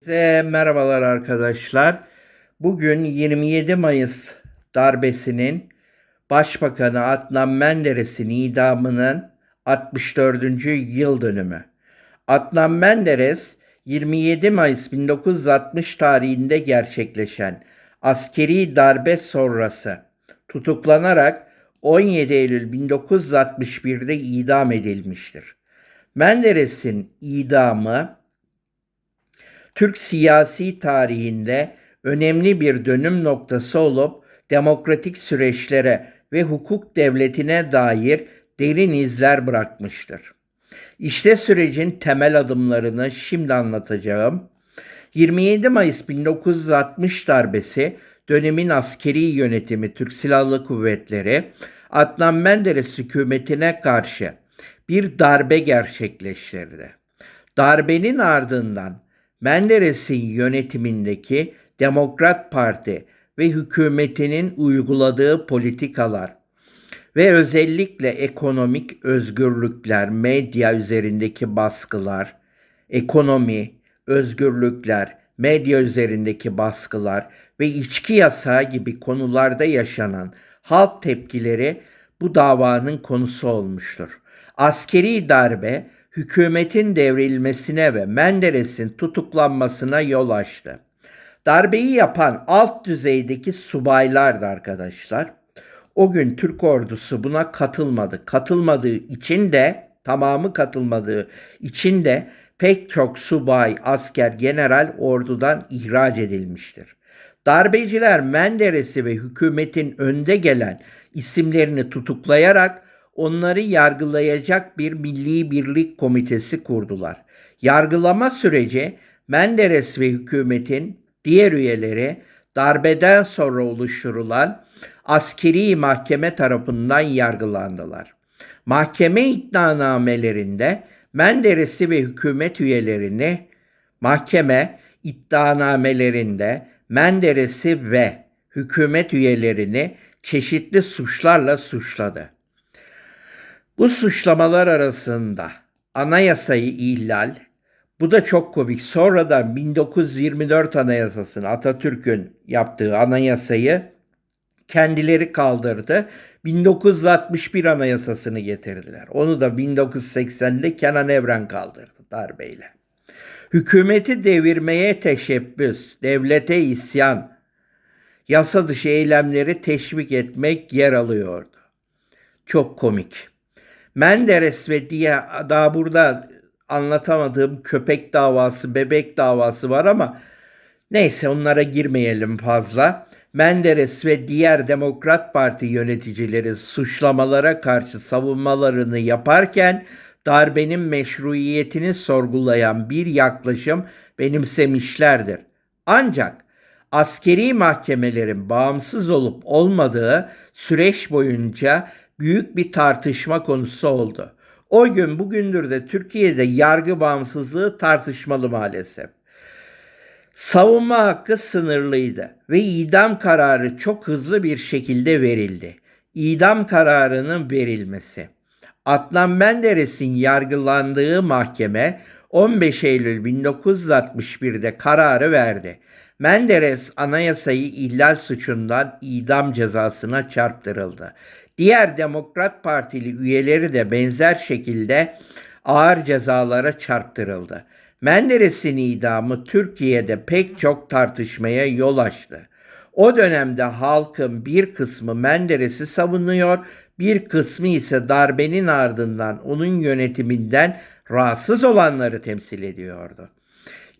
Size merhabalar arkadaşlar. Bugün 27 Mayıs darbesinin Başbakanı Adnan Menderes'in idamının 64. yıl dönümü. Adnan Menderes 27 Mayıs 1960 tarihinde gerçekleşen askeri darbe sonrası tutuklanarak 17 Eylül 1961'de idam edilmiştir. Menderes'in idamı Türk siyasi tarihinde önemli bir dönüm noktası olup demokratik süreçlere ve hukuk devletine dair derin izler bırakmıştır. İşte sürecin temel adımlarını şimdi anlatacağım. 27 Mayıs 1960 darbesi dönemin askeri yönetimi Türk Silahlı Kuvvetleri Adnan Menderes hükümetine karşı bir darbe gerçekleştirdi. Darbenin ardından Menderes'in yönetimindeki Demokrat Parti ve hükümetinin uyguladığı politikalar ve özellikle ekonomik özgürlükler, medya üzerindeki baskılar, ekonomi, özgürlükler, medya üzerindeki baskılar ve içki yasağı gibi konularda yaşanan halk tepkileri bu davanın konusu olmuştur. Askeri darbe hükümetin devrilmesine ve Menderes'in tutuklanmasına yol açtı. Darbeyi yapan alt düzeydeki subaylardı arkadaşlar. O gün Türk ordusu buna katılmadı. Katılmadığı için de tamamı katılmadığı için de pek çok subay, asker, general ordudan ihraç edilmiştir. Darbeciler Menderes'i ve hükümetin önde gelen isimlerini tutuklayarak onları yargılayacak bir milli birlik komitesi kurdular. Yargılama süreci Menderes ve hükümetin diğer üyeleri darbeden sonra oluşturulan askeri mahkeme tarafından yargılandılar. Mahkeme iddianamelerinde Menderes'i ve hükümet üyelerini mahkeme iddianamelerinde Menderes'i ve hükümet üyelerini çeşitli suçlarla suçladı. Bu suçlamalar arasında anayasayı ihlal, bu da çok komik. Sonradan 1924 anayasasını Atatürk'ün yaptığı anayasayı kendileri kaldırdı. 1961 anayasasını getirdiler. Onu da 1980'de Kenan Evren kaldırdı darbeyle. Hükümeti devirmeye teşebbüs, devlete isyan, yasa dışı eylemleri teşvik etmek yer alıyordu. Çok komik. Menderes ve diye daha burada anlatamadığım köpek davası, bebek davası var ama neyse onlara girmeyelim fazla. Menderes ve diğer Demokrat Parti yöneticileri suçlamalara karşı savunmalarını yaparken darbenin meşruiyetini sorgulayan bir yaklaşım benimsemişlerdir. Ancak askeri mahkemelerin bağımsız olup olmadığı süreç boyunca büyük bir tartışma konusu oldu. O gün bugündür de Türkiye'de yargı bağımsızlığı tartışmalı maalesef. Savunma hakkı sınırlıydı ve idam kararı çok hızlı bir şekilde verildi. İdam kararının verilmesi. Adnan Menderes'in yargılandığı mahkeme 15 Eylül 1961'de kararı verdi. Menderes anayasayı ihlal suçundan idam cezasına çarptırıldı. Diğer Demokrat Partili üyeleri de benzer şekilde ağır cezalara çarptırıldı. Menderes'in idamı Türkiye'de pek çok tartışmaya yol açtı. O dönemde halkın bir kısmı Menderes'i savunuyor, bir kısmı ise darbenin ardından onun yönetiminden rahatsız olanları temsil ediyordu.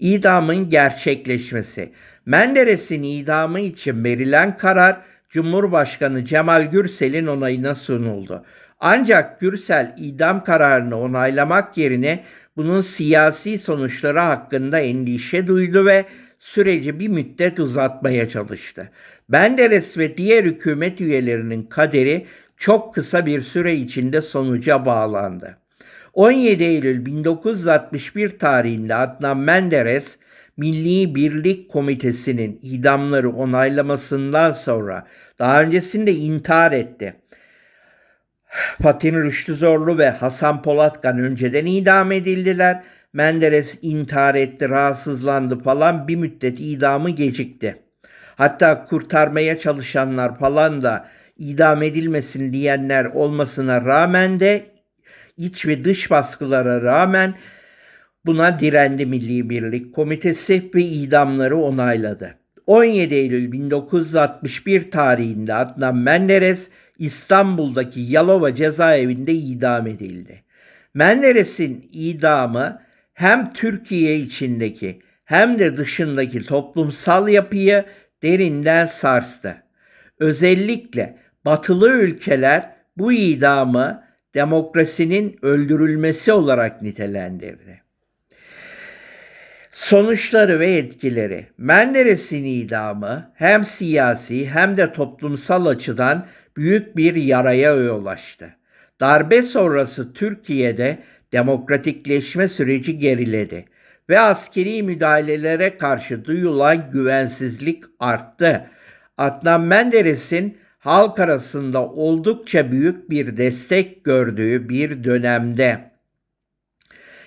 İdamın gerçekleşmesi. Menderes'in idamı için verilen karar Cumhurbaşkanı Cemal Gürsel'in onayına sunuldu. Ancak Gürsel idam kararını onaylamak yerine bunun siyasi sonuçları hakkında endişe duydu ve süreci bir müddet uzatmaya çalıştı. Menderes ve diğer hükümet üyelerinin kaderi çok kısa bir süre içinde sonuca bağlandı. 17 Eylül 1961 tarihinde Adnan Menderes Milli Birlik Komitesi'nin idamları onaylamasından sonra daha öncesinde intihar etti. Fatih Rüştü Zorlu ve Hasan Polatkan önceden idam edildiler. Menderes intihar etti, rahatsızlandı falan bir müddet idamı gecikti. Hatta kurtarmaya çalışanlar falan da idam edilmesin diyenler olmasına rağmen de iç ve dış baskılara rağmen buna direndi Milli Birlik Komitesi ve idamları onayladı. 17 Eylül 1961 tarihinde Adnan Menderes İstanbul'daki Yalova cezaevinde idam edildi. Menderes'in idamı hem Türkiye içindeki hem de dışındaki toplumsal yapıyı derinden sarstı. Özellikle batılı ülkeler bu idamı demokrasinin öldürülmesi olarak nitelendirdi. Sonuçları ve etkileri. Menderes'in idamı hem siyasi hem de toplumsal açıdan büyük bir yaraya yol açtı. Darbe sonrası Türkiye'de demokratikleşme süreci geriledi ve askeri müdahalelere karşı duyulan güvensizlik arttı. Adnan Menderes'in halk arasında oldukça büyük bir destek gördüğü bir dönemde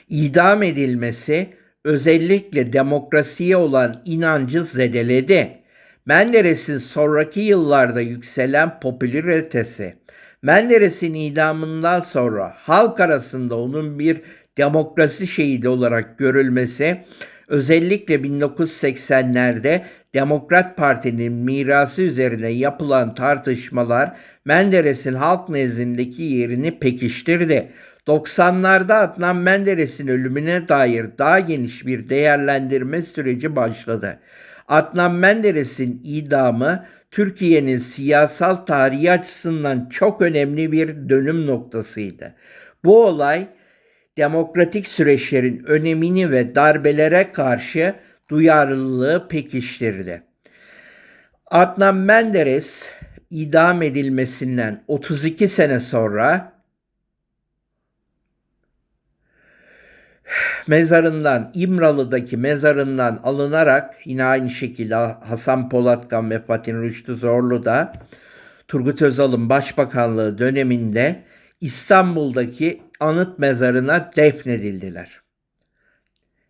idam edilmesi özellikle demokrasiye olan inancı zedeledi. Menderes'in sonraki yıllarda yükselen popülaritesi, Menderes'in idamından sonra halk arasında onun bir demokrasi şehidi olarak görülmesi, özellikle 1980'lerde Demokrat Parti'nin mirası üzerine yapılan tartışmalar Menderes'in halk nezdindeki yerini pekiştirdi. 90'larda Adnan Menderes'in ölümüne dair daha geniş bir değerlendirme süreci başladı. Adnan Menderes'in idamı Türkiye'nin siyasal tarihi açısından çok önemli bir dönüm noktasıydı. Bu olay demokratik süreçlerin önemini ve darbelere karşı duyarlılığı pekiştirdi. Adnan Menderes idam edilmesinden 32 sene sonra mezarından İmralı'daki mezarından alınarak yine aynı şekilde Hasan Polatkan ve Fatih Rüştü Zorlu da Turgut Özal'ın başbakanlığı döneminde İstanbul'daki anıt mezarına defnedildiler.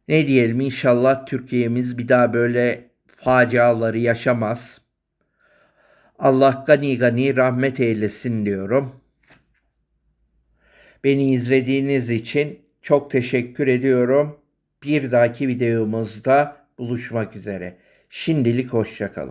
Ne diyelim inşallah Türkiye'miz bir daha böyle faciaları yaşamaz. Allah gani gani rahmet eylesin diyorum. Beni izlediğiniz için çok teşekkür ediyorum. Bir dahaki videomuzda buluşmak üzere. Şimdilik hoşçakalın.